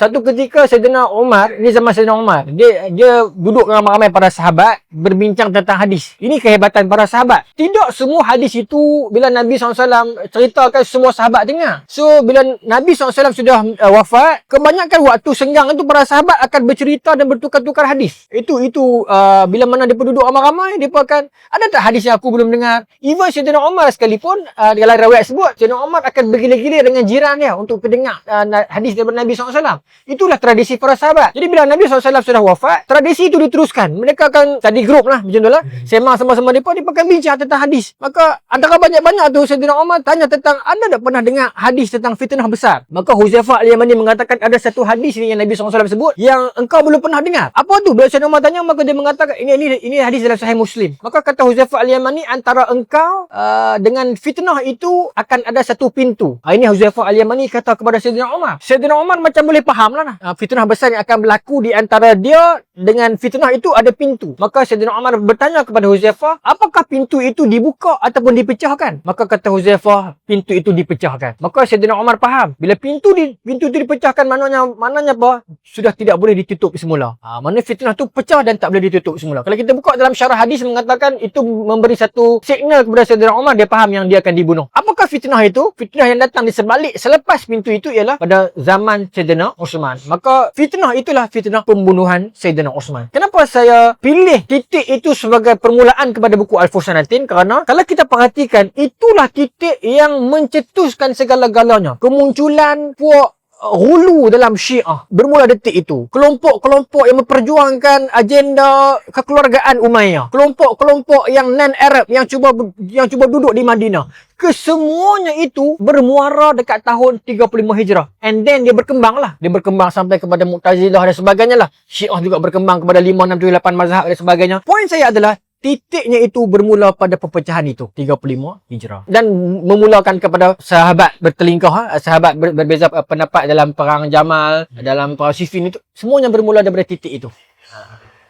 Satu ketika Sayyidina Umar, ni zaman Sayyidina Umar, dia dia duduk dengan ramai para sahabat berbincang tentang hadis. Ini kehebatan para sahabat. Tidak semua hadis itu bila Nabi SAW ceritakan semua sahabat dengar. So bila Nabi SAW sudah uh, wafat, kebanyakan waktu senggang itu para sahabat akan bercerita dan bertukar-tukar hadis. Itu itu uh, bila mana dia duduk ramai-ramai, dia akan ada tak hadis yang aku belum dengar? Even Sayyidina Umar sekalipun uh, dalam riwayat sebut, Sayyidina Umar akan bergila-gila dengan jiran dia untuk pendengar uh, hadis daripada Nabi SAW. Itulah tradisi para sahabat. Jadi bila Nabi SAW sudah wafat, tradisi itu diteruskan. Mereka akan tadi grup lah macam tu lah. Semang sama-sama mereka, dia akan bincang tentang hadis. Maka antara banyak-banyak tu Sayyidina Umar tanya tentang anda tak pernah dengar hadis tentang fitnah besar. Maka Huzaifah Al-Yamani mengatakan ada satu hadis ni yang Nabi SAW sebut yang engkau belum pernah dengar. Apa tu? Bila Sayyidina Umar tanya maka dia mengatakan ini ini ini hadis dalam Sahih Muslim. Maka kata Huzaifah Al-Yamani antara engkau uh, dengan fitnah itu akan ada satu pintu. Ha, ini Huzaifah Al-Yamani kata kepada Sayyidina Umar. Sayyidina Umar macam boleh faham lah. Nah. Uh, fitnah besar yang akan berlaku di antara dia dengan fitnah itu ada pintu. Maka Sayyidina Umar bertanya kepada Huzaifah, apakah pintu itu dibuka ataupun dipecahkan? Maka kata Huzaifah, pintu itu dipecahkan. Maka Sayyidina Umar faham, bila pintu di pintu itu dipecahkan maknanya maknanya apa? Sudah tidak boleh ditutup semula. Ha, mana fitnah tu pecah dan tak boleh ditutup semula. Kalau kita buka dalam syarah hadis mengatakan itu memberi satu signal kepada Sayyidina Umar dia faham yang dia akan dibunuh. Apakah fitnah itu? Fitnah yang datang di sebalik selepas pintu itu ialah pada zaman Sayyidina. Maka fitnah itulah fitnah pembunuhan Sayyidina Uthman. Kenapa saya pilih titik itu sebagai permulaan kepada buku Al-Fusanatin? Kerana kalau kita perhatikan itulah titik yang mencetuskan segala-galanya. Kemunculan puak hulu dalam Syiah bermula detik itu. Kelompok-kelompok yang memperjuangkan agenda kekeluargaan Umayyah. Kelompok-kelompok yang non-Arab yang cuba yang cuba duduk di Madinah. Kesemuanya itu bermuara dekat tahun 35 Hijrah. And then dia berkembang lah. Dia berkembang sampai kepada Mu'tazilah dan sebagainya lah. Syiah juga berkembang kepada 5, 6, 7, 8 mazhab dan sebagainya. Poin saya adalah titiknya itu bermula pada perpecahan itu. 35 Hijrah. Dan memulakan kepada sahabat bertelingkah ha? sahabat ber, berbeza pendapat dalam perang Jamal dalam perang Siffin itu. Semuanya bermula daripada titik itu